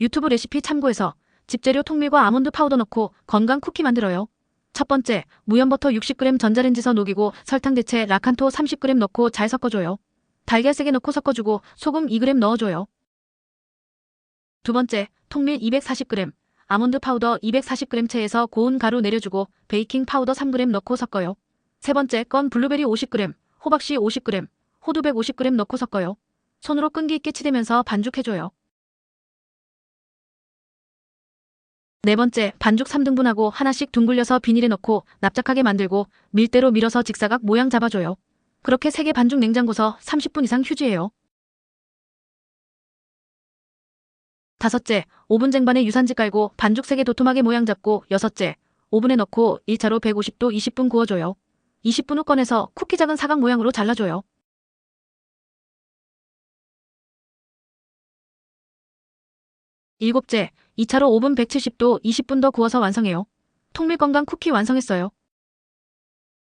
유튜브 레시피 참고해서 집재료 통밀과 아몬드 파우더 넣고 건강 쿠키 만들어요. 첫 번째, 무염버터 60g 전자레인지서 녹이고 설탕 대체 라칸토 30g 넣고 잘 섞어줘요. 달걀 3개 넣고 섞어주고 소금 2g 넣어줘요. 두 번째, 통밀 240g, 아몬드 파우더 240g 채에서 고운 가루 내려주고 베이킹 파우더 3g 넣고 섞어요. 세 번째 건 블루베리 50g, 호박씨 50g, 호두 150g 넣고 섞어요. 손으로 끈기 있게 치대면서 반죽해줘요. 네 번째, 반죽 3등분하고 하나씩 둥글려서 비닐에 넣고 납작하게 만들고 밀대로 밀어서 직사각 모양 잡아줘요. 그렇게 3개 반죽 냉장고서 30분 이상 휴지해요. 다섯째, 오븐 쟁반에 유산지 깔고 반죽 3개 도톰하게 모양 잡고 여섯째, 오븐에 넣고 1차로 150도 20분 구워줘요. 20분 후 꺼내서 쿠키 작은 사각 모양으로 잘라줘요. 일곱째, 2차로 오븐 170도 20분 더 구워서 완성해요. 통밀 건강 쿠키 완성했어요.